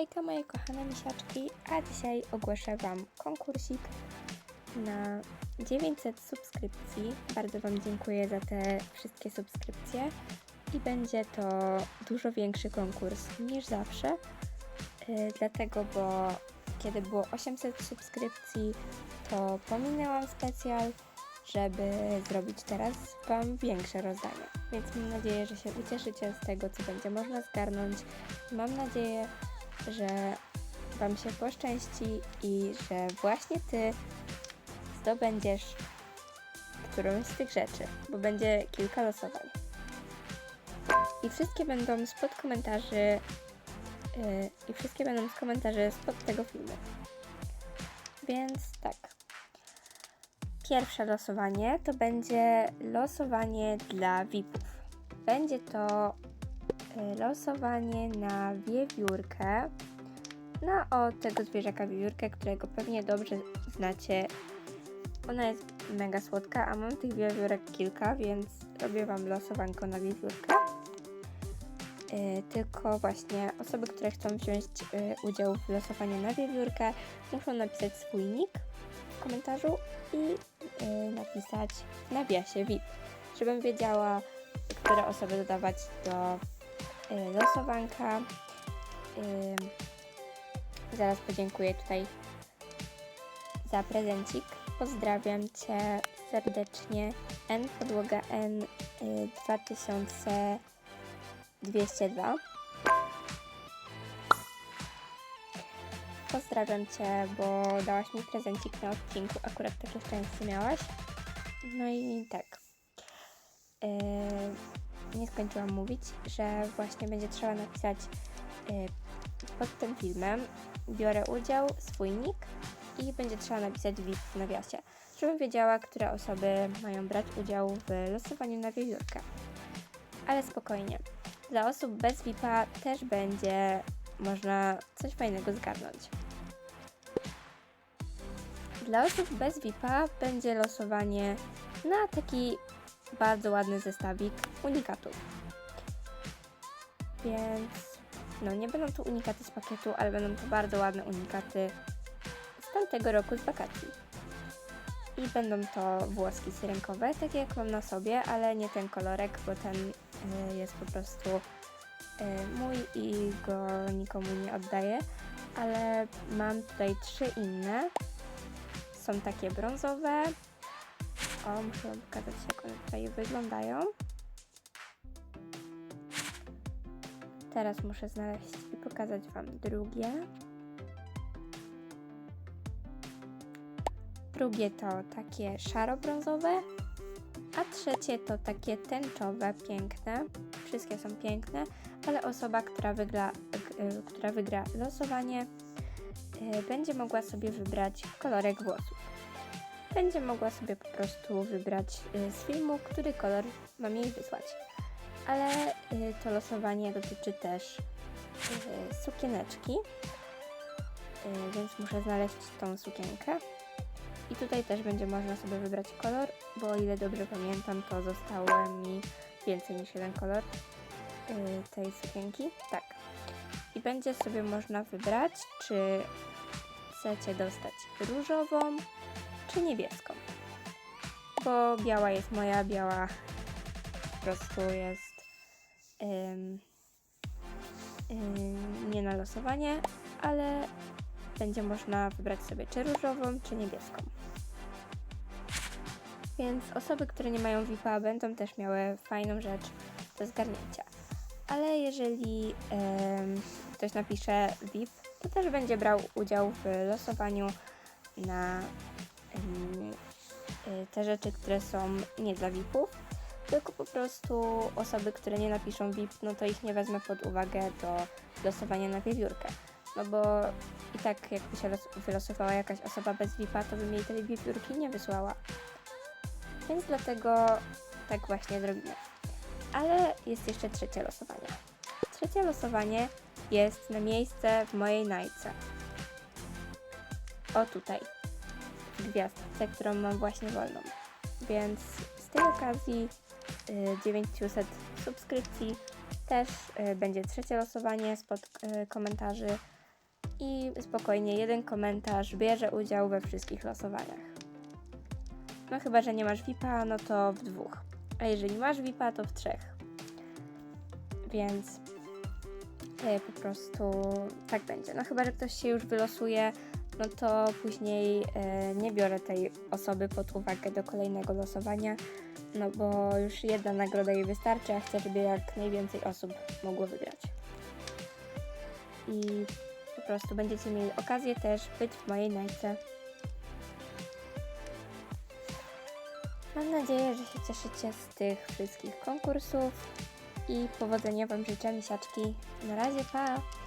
Hejka moje kochane misiaczki, a dzisiaj ogłoszę Wam konkursik na 900 subskrypcji. Bardzo Wam dziękuję za te wszystkie subskrypcje i będzie to dużo większy konkurs niż zawsze, yy, dlatego, bo kiedy było 800 subskrypcji, to pominęłam specjal, żeby zrobić teraz Wam większe rozdanie. Więc mam nadzieję, że się ucieszycie z tego, co będzie można zgarnąć. Mam nadzieję, że Wam się poszczęści i że właśnie Ty zdobędziesz którąś z tych rzeczy, bo będzie kilka losowań. I wszystkie będą spod komentarzy yy, i wszystkie będą z komentarzy spod tego filmu. Więc tak. Pierwsze losowanie to będzie losowanie dla VIP-ów. Będzie to losowanie na wiewiórkę, na o tego zwierzaka wiewiórkę, którego pewnie dobrze znacie. Ona jest mega słodka, a mam tych wiewiórek kilka, więc robię Wam losowanko na wiewiórkę. Y, tylko właśnie osoby, które chcą wziąć y, udział w losowaniu na wiewiórkę, muszą napisać swój nick w komentarzu i y, napisać w nawiasie VIP, żebym wiedziała, które osoby dodawać do losowanka. Y, zaraz podziękuję tutaj za prezencik. Pozdrawiam Cię serdecznie. N podłoga N y, 2202. Pozdrawiam Cię, bo dałaś mi prezencik na odcinku. Akurat takie szczęście miałaś. No i tak. Yy, nie skończyłam mówić, że właśnie będzie trzeba napisać yy, pod tym filmem. Biorę udział, swój nick i będzie trzeba napisać VIP w nawiasie, żebym wiedziała, które osoby mają brać udział w losowaniu na wiewiórkę. Ale spokojnie. Dla osób bez VIP-a też będzie można coś fajnego zgarnąć. Dla osób bez VIP-a będzie losowanie na taki bardzo ładny zestawik unikatów. Więc no nie będą to unikaty z pakietu, ale będą to bardzo ładne unikaty z tamtego roku z wakacji. I będą to włoski syrenkowe, takie jak mam na sobie, ale nie ten kolorek, bo ten y, jest po prostu y, mój i go nikomu nie oddaję. Ale mam tutaj trzy inne. Są takie brązowe. Muszę pokazać, jak one tutaj wyglądają. Teraz muszę znaleźć i pokazać Wam drugie. Drugie to takie szaro-brązowe, a trzecie to takie tęczowe, piękne. Wszystkie są piękne, ale osoba, która wygra, y, która wygra losowanie, y, będzie mogła sobie wybrać kolorek włosów. Będzie mogła sobie po prostu wybrać y, z filmu, który kolor mam jej wysłać ale y, to losowanie dotyczy też y, sukieneczki, więc muszę znaleźć tą sukienkę. I tutaj też będzie można sobie wybrać kolor, bo o ile dobrze pamiętam, to zostało mi więcej niż jeden kolor tej sukienki. Tak. I będzie sobie można wybrać, czy chcecie dostać różową, czy niebieską. Bo biała jest moja, biała po prostu jest ym, ym, nie na losowanie, ale będzie można wybrać sobie czy różową, czy niebieską. Więc osoby, które nie mają VIP-a, będą też miały fajną rzecz do zgarnięcia. Ale jeżeli ktoś napisze VIP, to też będzie brał udział w losowaniu na te rzeczy, które są nie dla VIP-ów tylko po prostu osoby, które nie napiszą VIP, no to ich nie wezmę pod uwagę do losowania na wiewiórkę. No bo i tak jakby się los- wylosowała jakaś osoba bez VIP-a, to bym jej tej wiewiórki nie wysłała. Więc dlatego tak właśnie zrobimy. Ale jest jeszcze trzecie losowanie. Trzecie losowanie jest na miejsce w mojej najce. O tutaj. W gwiazdce, którą mam właśnie wolną. Więc z tej okazji y, 900 subskrypcji też y, będzie trzecie losowanie spod y, komentarzy i spokojnie jeden komentarz bierze udział we wszystkich losowaniach. No chyba, że nie masz VIPa, no to w dwóch. A jeżeli masz VIPa, to w trzech. Więc po prostu tak będzie. No chyba, że ktoś się już wylosuje, no to później e, nie biorę tej osoby pod uwagę do kolejnego losowania, no bo już jedna nagroda jej wystarczy, a chcę, żeby jak najwięcej osób mogło wygrać. I po prostu będziecie mieli okazję też być w mojej najce. Mam nadzieję, że się cieszycie z tych wszystkich konkursów i powodzenia Wam życzę, misiaczki. Na razie, pa!